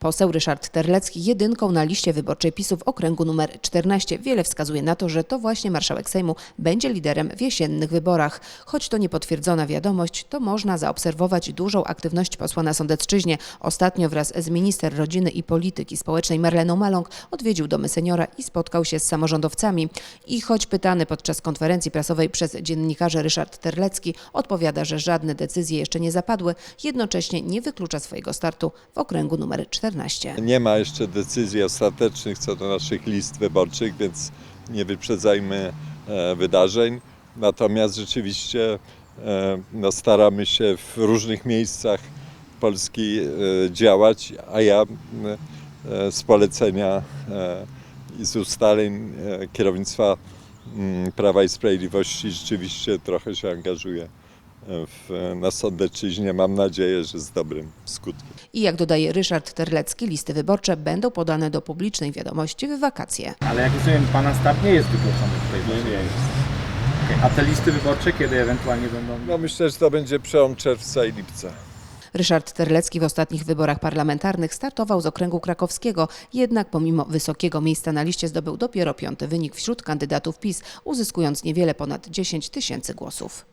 Poseł Ryszard Terlecki jedynką na liście wyborczej PiSu w okręgu numer 14. Wiele wskazuje na to, że to właśnie marszałek Sejmu będzie liderem w jesiennych wyborach. Choć to niepotwierdzona wiadomość, to można zaobserwować dużą aktywność posła na Sądecczyźnie. Ostatnio wraz z minister rodziny i polityki społecznej Marleną Maląg odwiedził domy seniora i spotkał się z samorządowcami. I choć pytany podczas konferencji prasowej przez dziennikarzy Ryszard Terlecki odpowiada, że żadne decyzje jeszcze nie zapadły, jednocześnie nie wyklucza swojego startu w okręgu numer 14. Nie ma jeszcze decyzji ostatecznych co do naszych list wyborczych, więc nie wyprzedzajmy e, wydarzeń. Natomiast rzeczywiście e, no, staramy się w różnych miejscach Polski e, działać, a ja z polecenia i z ustaleń kierownictwa Prawa i Sprawiedliwości rzeczywiście trochę się angażuję w, na Sądeczyźnie. Mam nadzieję, że z dobrym skutkiem. I jak dodaje Ryszard Terlecki, listy wyborcze będą podane do publicznej wiadomości w wakacje. Ale jak rozumiem, Pana start nie jest wykluczony tutaj. Nie, nie jest. A te listy wyborcze kiedy ewentualnie będą... No myślę, że to będzie przełom czerwca i lipca. Ryszard Terlecki w ostatnich wyborach parlamentarnych startował z okręgu krakowskiego, jednak pomimo wysokiego miejsca na liście zdobył dopiero piąty wynik wśród kandydatów PiS, uzyskując niewiele ponad 10 tysięcy głosów.